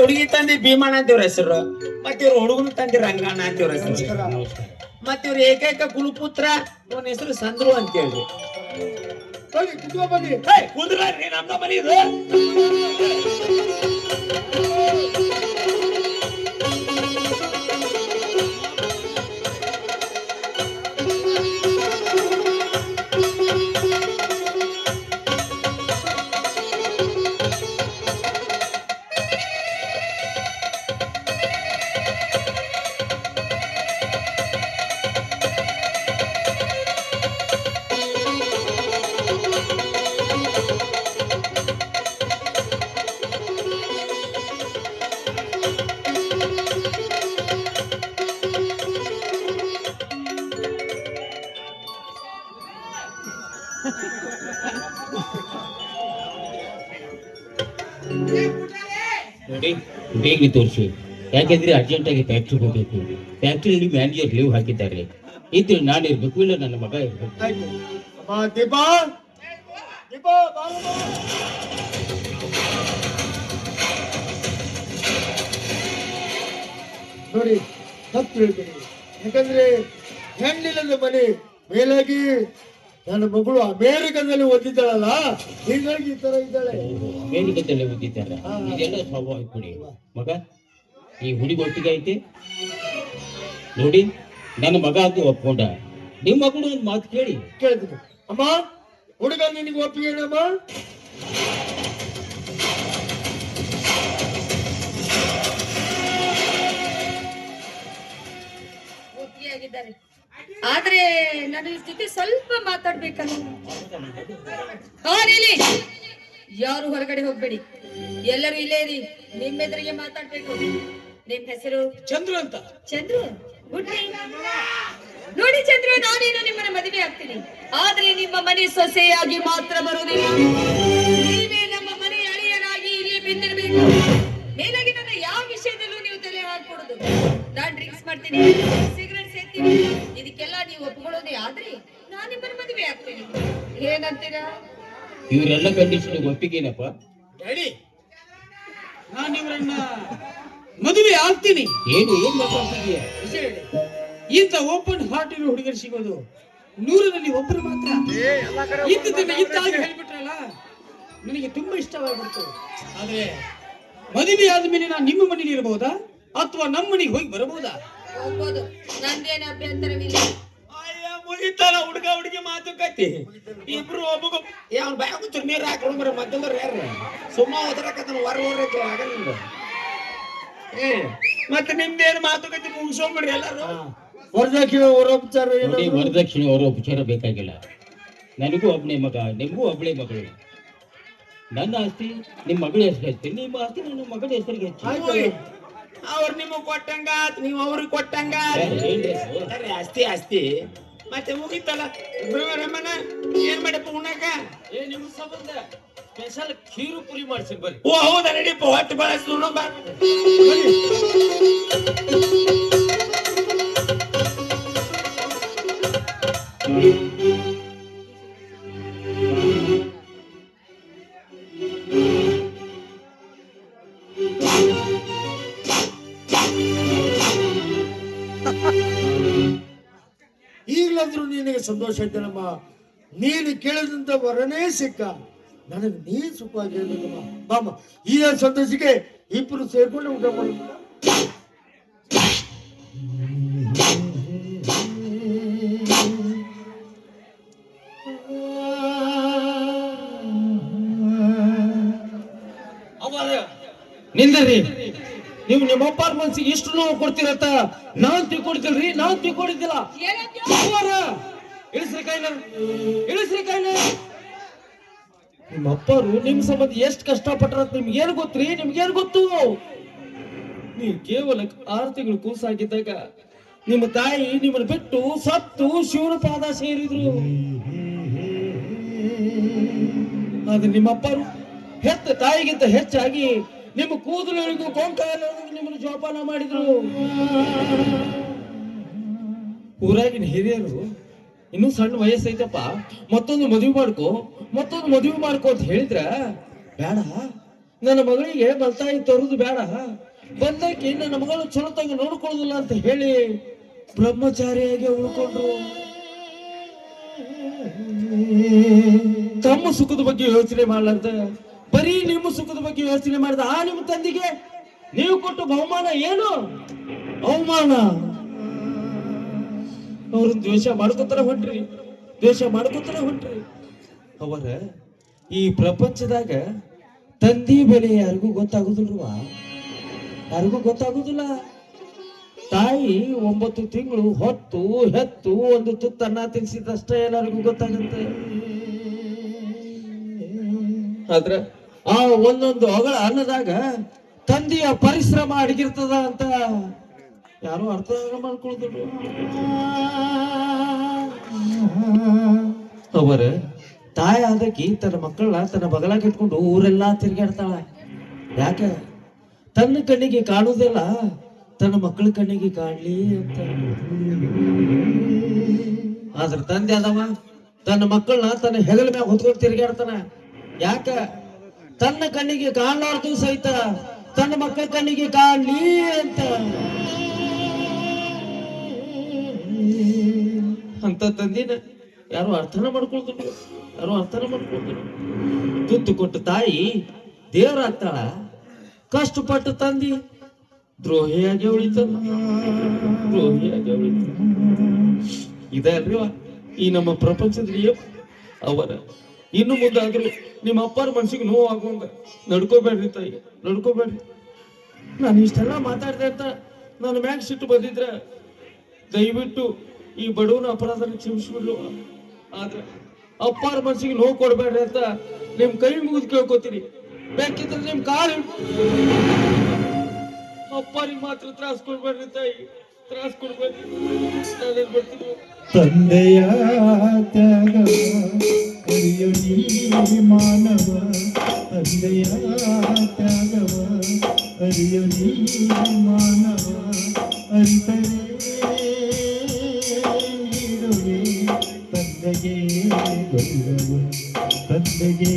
ಹುಡುಗಿ ತಂದೆ ಭೀಮಣ್ಣ ಅಂತೀವ್ರ ಹೆಸರು. ಮತ್ತೆ ಇವ್ರ ಹುಡುಗನ ತಂದೆ ರಂಗಣ್ಣ ಅಂತೀವ್ರ ಹೆಸರು. ಮತ್ತೆ ಇವ್ರ ಏಕೈಕ ಕುಲಪುತ್ರ ಇವನ ಹೆಸರು ಸಂದ್ರು ಅಂತ ಹೇಳ್ರಿ ಬನ್ನಿ ನಮ್ದ ಬನ್ನಿ. ಕುಂದ್ರಿ ಮನೆ ನೋಡಿ, ಬೇಗ ತೋರಿಸಿ. ಯಾಕೆಂದ್ರೆ ಅರ್ಜೆಂಟ್ ಆಗಿ ಫ್ಯಾಕ್ಟ್ರಿ ಹೋಗಬೇಕು. ಫ್ಯಾಕ್ಟ್ರಿಯಲ್ಲಿ ಮ್ಯಾನೇಜರ್ ಲೀವ್ ಹಾಕಿದ್ದಾರೆ. ಇದ್ರೆ ನಾನು ಇರ್ಬೇಕು, ಇಲ್ಲ ನನ್ನ ಮಗ ಇರ್ಬೇಕು. ನೋಡಿ, ತಪ್ಪು ಹೇಳ್ಬೇಡಿ ಯಾಕಂದ್ರೆ ಹೆಣ್ಣಿಲ್ಲದ ಮನೆ ಮೇಲಾಗಿ ನನ್ನ ಮಗಳು ಅಮೇರಿಕದಲ್ಲಿ ಓದಿದ್ದಾಳಲ್ಲ? ಹೀಗಾಗಿ ಈ ತರ ಇದ್ದಾಳೆ. ಅಮೇರಿಕದಲ್ಲಿ ಓದಿದ್ದಾರೆ. ಇದೆಲ್ಲ ಸ್ವಾಭಾವಿಕ ಕುಡಿ. ಮಗ ಈ ಹುಡುಗಿ ಒಟ್ಟಿಗೆ ಐತೆ? ನೋಡಿ ನನ್ನ ಮಗ ಅದು ಒಪ್ಕೊಂಡ. ನಿಮ್ಮ ಮಗಳು ಒಂದು ಮಾತು ಕೇಳಿ. ಕೇಳಿದ್ರು ಅಮ್ಮ ಹುಡುಗ ನಿನಗೆ ಒಪ್ಪಿಗೆ ಏನಮ್ಮ ಒಪ್ಪಿಗೆಯಾಗಿದ್ದಾರೆ ಆದ್ರೆ ನನ್ನ ಜೊತೆ ಸ್ವಲ್ಪ ಮಾತಾಡ್ಬೇಕಲ್ಲ. ಯಾರು ಹೊರಗಡೆ ಹೋಗ್ಬೇಡಿ. ಎಲ್ಲರೂ ಇಲ್ಲೇ ಇರಿ. ನಿಮ್ಮೆದುರಿಗೆ ಮಾತಾಡ್ಬೇಕು. ನಿಮ್ ಹೆಸರು? ಚಂದ್ರು ಅಂತ. ಚಂದ್ರು? ಗುಡ್ ನೋಡಿ ಚಂದ್ರು ನಾನೇನು ನಿಮ್ಮನ್ನ ಮದುವೆ ಆಗ್ತೀನಿ. ಆದ್ರೆ ನಿಮ್ಮ ಮನೆ ಸೊಸೆಯಾಗಿ ಮಾತ್ರ ಬರುವುದಿಲ್ಲ. ನೀವೇ ನಮ್ಮ ಮನೆ ಅಳಿಯನಾಗಿ ಇಲ್ಲಿ ಬಿದ್ದಿರ್ಬೇಕು. ಮೇಲಾಗಿ ನನ್ನ ಯಾವ ವಿಷಯದಲ್ಲೂ ನೀವು ತಲೆ ಹಾಕೊಡುದು ನಾನ್ ಡ್ರಿಂಕ್ಸ್ ಮಾಡ್ತೀನಿ. ಸಿಗರೆಟ್ ಸೇರ್ತೀನಿ ಒಪ್ಕೊಳ್ಳೋದೇ ಆದ್ರೆ ನಾನ್ ನಿಮ್ಮನ್ನ ಮದುವೆ ಆಗ್ತೀನಿ. ಏನಂತೀರಾ ಇವರೆಲ್ಲ ಕಂಡೀಷನ್ ಒಪ್ಪಿಗೆನಪ್ಪ ಡ್ಯಾಡಿ ನಾನು ಇವರನ್ನ ಮದುವೆ ಆಗ್ತೀನಿ. ಏನು ಏನ್ ಇಂತ ವಿಷಯ ಹೇಳಿ. ಇಂಥ ಓಪನ್ ಹಾರ್ಟ್ ಇರೋ ಹುಡುಗರು ಸಿಗೋದು ನೂರರಲ್ಲಿ ಒಬ್ಬರು ಮಾತ್ರ. ಇದ್ದದನ್ನ ಇದ್ದಾಗಿ ಹೇಳ್ಬಿಟ್ರಲ್ಲ ನನಗೆ ತುಂಬಾ ಇಷ್ಟವಾಗ್ಬಿಡ್ತು. ಆದ್ರೆ ಮದುವೆ ಆದ್ಮೇಲೆ ನಾನು ನಿಮ್ಮ ಮನೇಲಿ ಇರಬಹುದಾ ಅಥವಾ ನಮ್ಮ ಮನೆಗೆ ಹೋಗಿ ಬರಬಹುದಾ ಹೋಗ್ಬೋದು. ನಂದೇನು ಅಭ್ಯಂತರವಿಲ್ಲ. ಮುಗಿತಲ್ಲ ಹುಡುಗ ಹುಡುಗಿ ಕತ್ತಿ. ಇಬ್ರು ಒಬ್ಬಗ ಯಾವ ಬ್ಯಾಗ ನೀರ್ ಹಾಕೊಂಡು ಬರ ಮತ್ತೊಂದ್ರ ಯಾರು? ಸುಮ್ಮ ಓದರಕತ್ತನ ಹೊರ ಹೊರಕ್ಕೆ ಆಗಲ್ಲ ಏ ಮತ್ತೆ ನಿಮ್ದೇನು ಮಾತುಕತೆ ಮುಗಿಸೋಗ್ಬಿಡ್ರಿ ಎಲ್ಲಾರು? ವರದಕ್ಷಿಣೆ ಏನಾದ್ರು ವರದಕ್ಷಿಣೆ ಅವರ ಉಪಚಾರ ಬೇಕಾಗಿಲ್ಲ. ನನಗೂ ಒಬ್ಬನೇ ಮಗ ನಿಮಗೂ ಒಬ್ಬಳೇ ಮಗಳು. ನನ್ನ ಆಸ್ತಿ ನಿಮ್ಮ ಮಗಳ ಹೆಸರು ಹೆಚ್ಚು. ನಿಮ್ಮ ಆಸ್ತಿ ನನ್ನ ಮಗಳ ಹೆಸರಿಗೆ ಹೆಚ್ಚು. ಅವ್ರು ನಿಮಗ್ ಕೊಟ್ಟಂಗ ನೀವು ಅವ್ರಿಗೆ ಕೊಟ್ಟಂಗ ಆಸ್ತಿ ಆಸ್ತಿ. ಮತ್ತೆ ಮುಗಿತಲ್ಲ? ರಮಣ ಏನ್ ಮಾಡಪ್ಪ ಉಣ್ಣಾಕ ಏ ನಿಮ್ ಸಂಬಂಧ? ಸ್ಪೆಷಲ್ ಖೀರು ಪುರಿ ಮಾಡ್ಸಿನ್ ಬರ್ರಿ ಓ ಹೌದಾ ನಡಿಯಪ್ಪ ಹೊಟ್ಟೆ ಬಳಸ್ತು ಬಾ. ಈಗಲಾದ್ರೂ ನಿನಗೆ ಸಂತೋಷ ಆಯ್ತೇನಮ್ಮ ನೀನು ಕೇಳಿದಂತ ವರನೇ ಸಿಕ್ಕ. ನನಗೆ ಸುಖವಾಗಿ ಹೇಳ್ಬೇಕಮ್ಮ ಬಾಮ ಈ ಸಂತೋಷಕ್ಕೆ ಇಬ್ಬರು ಸೇರ್ಕೊಂಡು ಊಟ ಮಾಡ. ನಿಂದ್ರಿ. ನೀವು ನಿಮ್ಮ ಅಪ್ಪಾರ ಮನ್ಸಿಗೆ ಇಷ್ಟು ನೋವು ಕೊಡ್ತೀರತ್ತ ನಾನ್ ತಿಳ್ಕೊಡ್ತಿಲ್ರಿ ನಾನ್ ತಿಳ್ಕೊಡಿದ್ದಿಲ್ಲ ಇಳಿಸ್ರಿ ಕೈನ ಇಳಿಸ್ರಿ ಕೈನ! ನಿಮ್ಮ ಅಪ್ಪರು ನಿಮ್ ಸಂಬಂಧ ಎಷ್ಟು ಕಷ್ಟಪಟ್ರ ನಿಮ್ಗೆ ಏನ್ ಗೊತ್ತ್ರಿ? ನಿಮ್ಗೆ ಗೊತ್ತು? ನೀವು ಕೇವಲ ಆರು ತಿಂಗಳು ಕೂಸಾಗಿದ್ದಾಗ ನಿಮ್ಮ ತಾಯಿ ನಿಮ್ಮನ್ನ ಬಿಟ್ಟು ಸತ್ತು ಶಿವನ ಪಾದ ಸೇರಿದ್ರು. ಆದ್ರೆ ನಿಮ್ಮಪ್ಪರು ಹೆತ್ತ ತಾಯಿಗಿಂತ ಹೆಚ್ಚಾಗಿ ನಿಮ್ಮ ಕೂದಲು ಕೊಂಕಾಲ ನಿಮ್ಮನ್ನು ಜೋಪಾನ ಮಾಡಿದ್ರು. ಊರಾಗಿನ ಹಿರಿಯರು ಇನ್ನೂ ಸಣ್ಣ ವಯಸ್ಸೈತಪ್ಪ. ಮತ್ತೊಂದು ಮದುವೆ ಮಾಡ್ಕೊ, ಮತ್ತೊಂದು ಮದುವೆ ಮಾಡ್ಕೊ ಅಂತ ಹೇಳಿದ್ರ, ಬೇಡ, ನನ್ನ ಮಗಳಿಗೆ ಬಲ್ತಾಯಿ ತರುದು ಬೇಡ. ಬಂದಕ್ಕೆ ನನ್ನ ಮಗಳು ಚಲೋತಾಗಿ ನೋಡ್ಕೊಳ್ಳೋದಿಲ್ಲ ಅಂತ ಹೇಳಿ ಬ್ರಹ್ಮಚಾರಿಯಾಗಿ ಉಳ್ಕೊಂಡ್ರು. ತಮ್ಮ ಸುಖದ ಬಗ್ಗೆ ಯೋಚನೆ ಮಾಡ್ಲಾರ್ದ ಬರೀ ನಿಮ್ಮ ಸುಖದ ಬಗ್ಗೆ ಯೋಚನೆ ಮಾಡಿದ ಆ ನಿಮ್ಮ ತಂದಿಗೆ ನೀವು ಕೊಟ್ಟು ಬಹುಮಾನ ಏನು? ಅವಮಾನ ಅವರು ದ್ವೇಷ ಮಾಡ್ಕೋತಾರ ಹೊಂಟ್ರಿ. ದ್ವೇಷ ಮಾಡ್ಕೋತಾರ ಹೊಂಟ್ರಿ. ಅವರ ಈ ಪ್ರಪಂಚದಾಗ ತಂದಿ ಬೆಲೆ ಯಾರಿಗೂ ಗೊತ್ತಾಗುದಿಲ್ವಾ ಯಾರಿಗೂ ಗೊತ್ತಾಗುದಿಲ್ಲ. ತಾಯಿ ಒಂಬತ್ತು ತಿಂಗಳು ಹೊತ್ತು ಹೆತ್ತು ಒಂದು ತುತ್ತನ್ನ ತಿನ್ಸಿದಷ್ಟೇ ಎಲ್ಲರಿಗೂ ಗೊತ್ತಾಗುತ್ತೆ. ಆದ್ರೆ ಆ ಒಂದೊಂದು ಹೊಗಳ ಅನ್ನದಾಗ ತಂದೆಯ ಪರಿಶ್ರಮ ಅಡಗಿರ್ತದ ಅಂತ ಯಾರು ಅರ್ಥ ಮಾಡ್ಕೊಳ್ತಿದ್ರು ಅವರ ತಾಯಿ ಆದಕಿ ತನ್ನ ಮಕ್ಕಳನ್ನ ತನ್ನ ಬಗಲಾಗ ಇಟ್ಕೊಂಡು ಊರೆಲ್ಲಾ ತಿರ್ಗಾಡ್ತಾಳ ಯಾಕೆ? ತನ್ನ ಕಣ್ಣಿಗೆ ಕಾಣುವುದಿಲ್ಲ, ತನ್ನ ಮಕ್ಕಳ ಕಣ್ಣಿಗೆ ಕಾಣ್ಲಿ ಅಂತ. ಆದ್ರ ತಂದೆ ಅದವ ತನ್ನ ಮಕ್ಕಳನ್ನ ತನ್ನ ಹೆಗಲ ಮ್ಯಾಗ ಹೊತ್ಕೊಂಡು ತಿರ್ಗಾಡ್ತಾನ ಯಾಕ? ತನ್ನ ಕಣ್ಣಿಗೆ ಕಾಣಲಾರ್ದು ಸಹಿತ, ತನ್ನ ಮಕ್ಕಳ ಕಣ್ಣಿಗೆ ಕಾಣಲಿ ಅಂತ. ಅಂತ ತಂದಿನ ಯಾರು ಅರ್ಥನ ಮಾಡ್ಕೊಳ್ತಿದ್ರು ಯಾರು ಅರ್ಥನ ಮಾಡ್ಕೊಳ್ತಿದ್ರು ತುತ್ತು ಕೊಟ್ಟ ತಾಯಿ ದೇವರಾಗ್ತಾಳ ಕಷ್ಟಪಟ್ಟು ತಂದಿ, ದ್ರೋಹಿಯಾಗಿ ಉಳಿತದ ದ್ರೋಹಿಯಾಗಿ ಉಳಿತದ ಇದಲ್ರಿ ಈ ನಮ್ಮ ಪ್ರಪಂಚದಲ್ಲಿ ಅವರ ಇನ್ನು ಮುಂದಾದ್ರೂ ನಿಮ್ಮ ಅಪ್ಪಾರ ಮನ್ಸಿಗೆ ನೋವು ಆಗುವಂಗ ನಡ್ಕೋಬೇಡ್ರಿ ತಾಯಿ, ನಡ್ಕೋಬೇಡ್ರಿ. ನಾನು ಇಷ್ಟೆಲ್ಲ ಮಾತಾಡ್ದೆ ಅಂತ ನಾನು ಮ್ಯಾಗ ಸಿಟ್ಟು ಬಂದಿದ್ರೆ ದಯವಿಟ್ಟು ಈ ಬಡವನ ಅಪರಾಧನ ಕ್ಷಮಿಸ್ಬಿಡ್ಲು. ಆದ್ರೆ ಅಪ್ಪಾರ ಮನ್ಸಿಗೆ ನೋವು ಕೊಡ್ಬೇಡ್ರಿ ಅಂತ ನಿಮ್ ಕೈ ಮುಗಿದು ಕೇಳ್ಕೊತೀನಿ. ಬೇಕಿದ್ರೆ ನಿಮ್ ಕಾಲು ಅಪ್ಪನಿಗೆ ಮಾತ್ರ ತ್ರಾಸ ಕೊಡ್ಬೇಡ್ರಿ ತಾಯಿ, ತ್ರಾಸ ಕೊಡ್ಬೇಡ್ರಿ. ಬರ್ತೀನಿ ತಂದೆಯ ತ್ಯಾಗವ ಅರಿಯು ನೀ ಮಾನವ ತಂದೆಯ ತ್ಯಾಗವ ಅರಿಯು ನೀ ಮಾನವ ಅರಿತರೆ ನೀಡುವೆ ತಂದೆಗೆ ಗೌರವ ತಂದೆಗೆ